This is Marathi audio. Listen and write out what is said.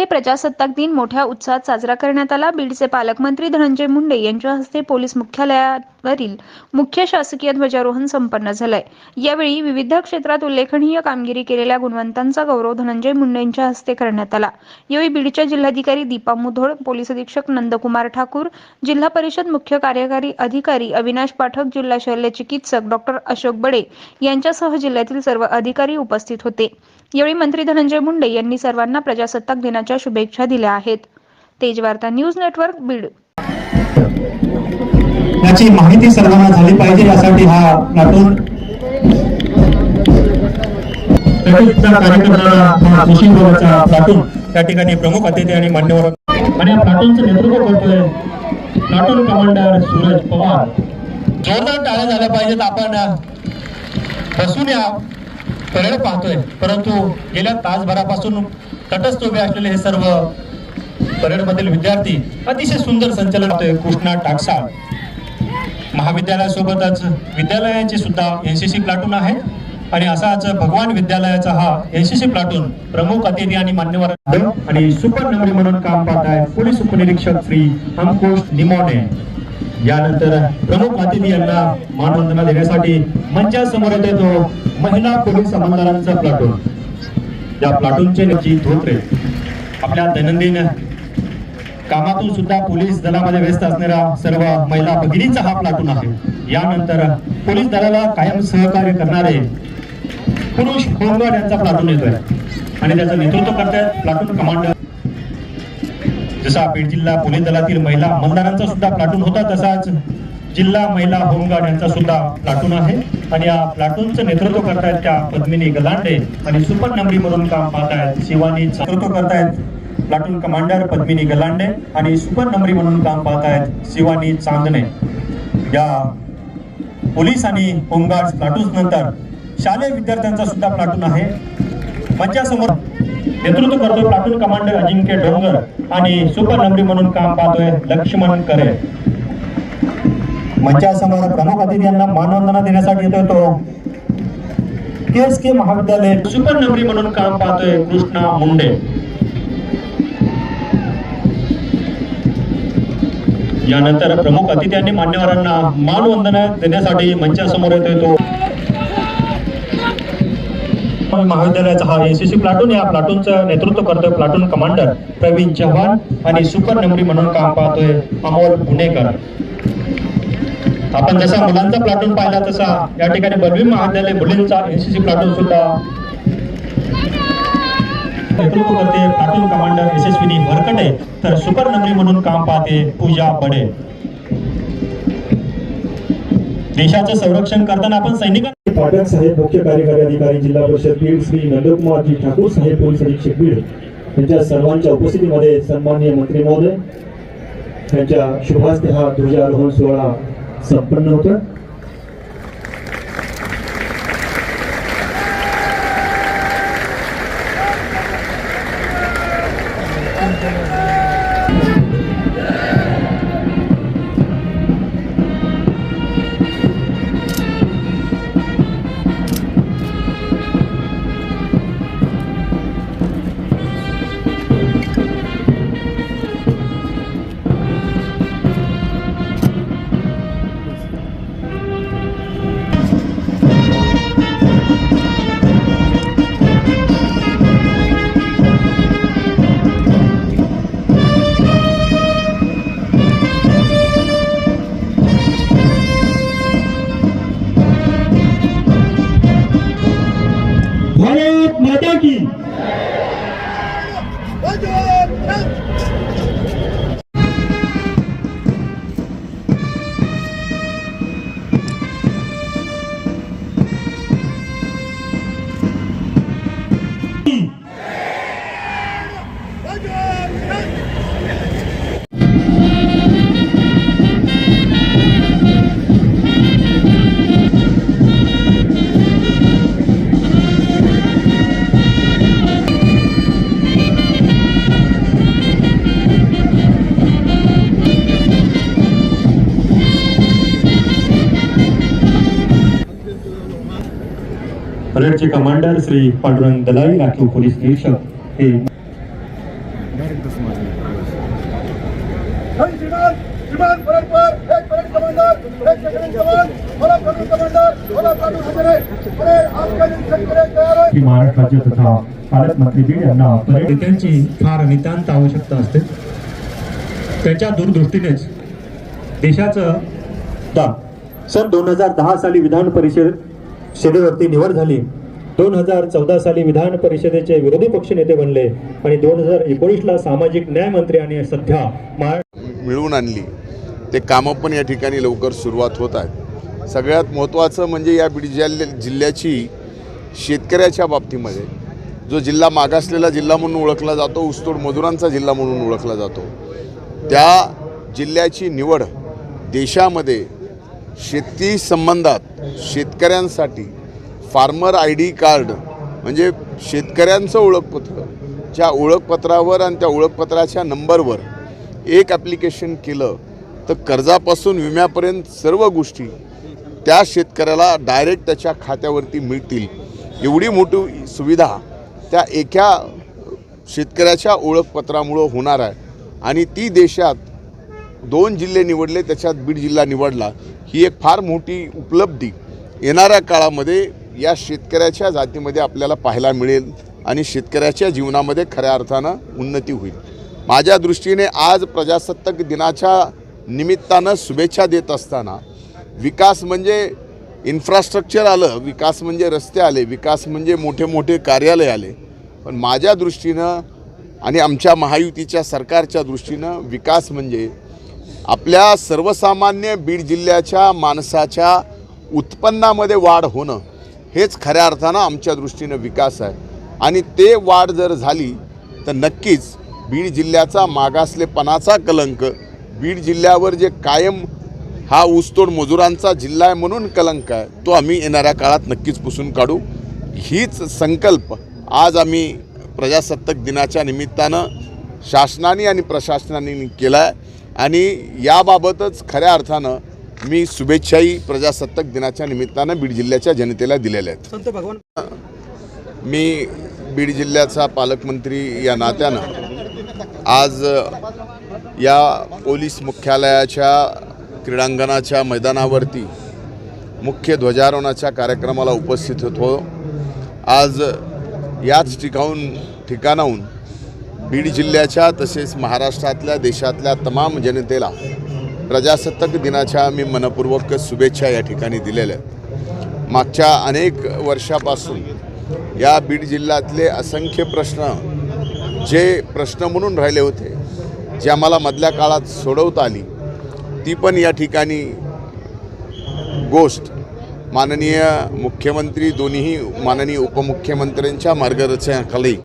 मध्ये प्रजासत्ताक दिन मोठ्या उत्साहात साजरा करण्यात आला. बीडचे पालकमंत्री धनंजय मुंडे यांच्या हस्ते पोलीस मुख्यालयात वरील मुख्य शासकीय ध्वजारोहण संपन्न झालंय. यावेळी विविध क्षेत्रात उल्लेखनीय कामगिरी केलेल्या गुणवंतांचा गौरव धनंजय मुंडे यांच्या हस्ते करण्यात आला. यावेळी बीडच्या जिल्हाधिकारी दीपा मुधोळ पोलीस अधीक्षक नंदकुमार ठाकूर जिल्हा परिषद मुख्य कार्यकारी अधिकारी अविनाश पाठक जिल्हा शल्य चिकित्सक डॉक्टर अशोक बडे यांच्यासह जिल्ह्यातील सर्व अधिकारी उपस्थित होते. यावेळी मंत्री धनंजय मुंडे यांनी सर्वांना प्रजासत्ताक दिनाच्या शुभेच्छा दिल्या आहेत. Tejvarta news network Beed. याची माहिती सर्वांना झाली पाहिजे यासाठी हा नाटून कार्यक्रमाला जोशी गौरवचा प्लाटून त्या ठिकाणी प्रमुख अतिथी आणि मान्यवर आणि या प्लाटूनचं नेतृत्व करतोय प्लाटून कमांडर सूरज पवार. जोरदार टाळ्या झाल्या पाहिजेत आपण. बसून या. परेड पाहतोय. परंतु गेल्या तासभरापासून तटस्थ उभे असलेले हे सर्व परेड मधील विद्यार्थी अतिशय सुंदर संचलन होतोय कृष्णा टाकसाळ. महाविद्यालयासोबतच विद्यालयांचे सुद्धा एनसीसी प्लाटून आहे. आणि असाच भगवान विद्यालयाचा हा एनसीसी प्लाटून प्रमुख अतिथी आणि मान्यवर आणि सुपर नंबरी म्हणून काम पाहत आहे पोलीस उपनिरीक्षक श्री अंकुश निमोने. यानंतर प्रमुख अतिथी यांना मानवंदना देण्यासाठी मंचासमोर येते तो महिला पोलीस अंमलदारांचा प्लाटून या प्लाटूनचे नेची धोत्रे. आपल्या दैनंदिन कामातून सुद्धा पोलीस दलामध्ये व्यस्त असणाऱ्या सर्व महिला भगिनींचा हा प्लाटून आहे यानंतर पोलीस दलाला कायम सहकार्य करणारे पुरुष होमगार्ड यांचा प्लाटून येतोय. आणि त्याचं नेतृत्व करतायत प्लाटून कमांडर. जसा बीड जिल्हा पोलीस दलातील महिला अंमलदारांचा सुद्धा प्लाटून होता तसाच जिल्हा महिला होमगार्ड यांचा सुद्धा प्लाटून आहे. आणि या प्लाटूनचं नेतृत्व करतायत त्या पद्मिनी गलांडे आणि सुपर नंबरी मधून काम पाहतायत शिवानी नेतृत्व करतायत प्लाटून कमांडर पद्मिनी गलांडे आणि सुपर नंबरी म्हणून काम पाहत आहेत शिवानी चांदणे. या पोलीस आणि होमगार्ड प्लाटून नंतर शालेय विद्यार्थ्यांचा सुद्धा प्लाटून आहे. मंचासमोर नेतृत्व करतो प्लाटून कमांडर अजिंक्य डोंगर आणि सुपर नंबरी म्हणून काम पाहतोय लक्ष्मण करे. मंचासमोर प्रमुख अतिथी यांना मानवंदना देण्यासाठी येतोय तो. के एस के महाविद्यालय सुपर नंबरी म्हणून काम पाहतोय कृष्णा मुंडे. यानंतर प्रमुख अतिथ्यांनी मान्यवरांना मानवंदना देण्यासाठी मंचासमोर येतोय तो. महाविद्यालयाचा हा एनसीसी प्लाटून या प्लाटूनचं नेतृत्व करतोय प्लाटून कमांडर प्रवीण चव्हाण आणि सुपर नंबरी म्हणून काम पाहतोय अमोल गुन्हेकर आपण जसा मुलांचा प्लाटून पाहिला तसा या ठिकाणी बलवी महाविद्यालय मुलींचा एनसीसी प्लाटून सुद्धा नेतृत्व करते प्लाटून कमांडर यशस्विनी भरकटे तर सुपर नगरी म्हणून काम पाहते पूजा बडे. देशाचं संरक्षण करताना आपण सैनिकांनी पाटण साहेब मुख्य कार्यकारी अधिकारी जिल्हा परिषद बीड श्री नंदकुमारजी ठाकूर साहेब पोलीस अधीक्षक बीड. यांच्या सर्वांच्या उपस्थितीमध्ये सन्माननीय मंत्री महोदय यांच्या शुभास्ते हा ध्वजारोहण सोहळा संपन्न होतो अलर्टचे कमांडर श्री पांडुरंग दलाई राखीव पोलीस निरीक्षक हे महाराष्ट्र त्यांची फार नितांत आवश्यकता असते. त्यांच्या दूरदृष्टीनेच देशाचं सर दोन हजार दहा साली विधान परिषद सेनेवरती निवड झाली. दोन हजार चौदा साली विधान परिषदेचे विरोधी पक्ष नेते बनले आणि दोन हजार एकोणीसला सामाजिक न्याय मंत्री आणि सध्या महाराष्ट्र मिळवून आणली. ते कामं पण या ठिकाणी लवकर सुरुवात होत आहेत. सगळ्यात महत्त्वाचं म्हणजे या बीड जिल्ह्याची शेतकऱ्याच्या बाबतीमध्ये जो जिल्हा मागासलेला जिल्हा म्हणून ओळखला जातो ऊसतोड मजुरांचा जिल्हा म्हणून ओळखला जातो. त्या जिल्ह्याची निवड देशामध्ये शेती संबंधात शेतकऱ्यांसाठी फार्मर आय डी कार्ड म्हणजे शेतकऱ्यांचं ओळखपत्र ज्या ओळखपत्रावर आणि त्या ओळखपत्राच्या नंबरवर एक ॲप्लिकेशन केलं तर कर्जापासून विम्यापर्यंत सर्व गोष्टी त्या शेतकऱ्याला डायरेक्ट त्याच्या खात्यावरती मिळतील. एवढी मोठी सुविधा त्या एका शेतकऱ्याच्या ओळखपत्रामुळं होणार आहे. आणि ती देशात दोन जिल्हे निवडले त्याच्यात बीड जिल्हा निवडला. ही एक फार मोठी उपलब्धी येणाऱ्या काळामध्ये या शेतकऱ्याच्या जातीमध्ये आपल्याला पाहायला मिळेल आणि शेतकऱ्याच्या जीवनामध्ये खऱ्या अर्थानं उन्नती होईल. माझ्या दृष्टीने आज प्रजासत्ताक दिनाच्या निमित्तानं शुभेच्छा देत असताना विकास म्हणजे इन्फ्रास्ट्रक्चर आलं विकास म्हणजे रस्ते आले विकास म्हणजे मोठे मोठे कार्यालय आले. पण माझ्या दृष्टीनं आणि आमच्या महायुतीच्या सरकारच्या दृष्टीनं विकास म्हणजे आपल्या सर्वसामान्य बीड जिल्ह्याच्या माणसाच्या उत्पन्नामध्ये वाढ होणं हेच खऱ्या अर्थानं आमच्या दृष्टीनं विकास आहे. आणि ते वाढ जर झाली तर नक्कीच बीड जिल्ह्याचा मागासलेपणाचा कलंक बीड जिल्ह्यावर जे कायम हा ऊसतोड मजुरांचा जिल्हा आहे म्हणून कलंक आहे तो आम्ही येणाऱ्या काळात नक्कीच पुसून काढू. हीच संकल्प आज आम्ही प्रजासत्ताक दिनाच्या निमित्तानं शासनाने आणि प्रशासनाने केला आहे आणि याबाबतच खऱ्या अर्थानं मी शुभेच्छाही प्रजासत्ताक दिनाच्या निमित्तानं बीड जिल्ह्याच्या जनतेला दिलेल्या आहेत. मी बीड जिल्ह्याचा पालकमंत्री या नात्यानं आज या पोलीस मुख्यालयाच्या क्रीडांगणाच्या मैदानावरती मुख्य ध्वजारोहणाच्या कार्यक्रमाला उपस्थित होतो. आज याच ठिकाणून ठिकाणाहून बीड जिल्ह्याच्या तसेच महाराष्ट्रातल्या देशातल्या तमाम जनतेला प्रजासत्ताक दिनाच्या मी मनपूर्वक शुभेच्छा या ठिकाणी दिलेल्या आहेत. मागच्या अनेक वर्षापासून या बीड जिल्ह्यातले असंख्य प्रश्न जे प्रश्न म्हणून राहिले होते जे आम्हाला मधल्या काळात सोडवता आली ती पण या ठिकाणी गोष्ट माननीय मुख्यमंत्री दोन्हीही माननीय उपमुख्यमंत्र्यांच्या मार्गदर्शनाखाली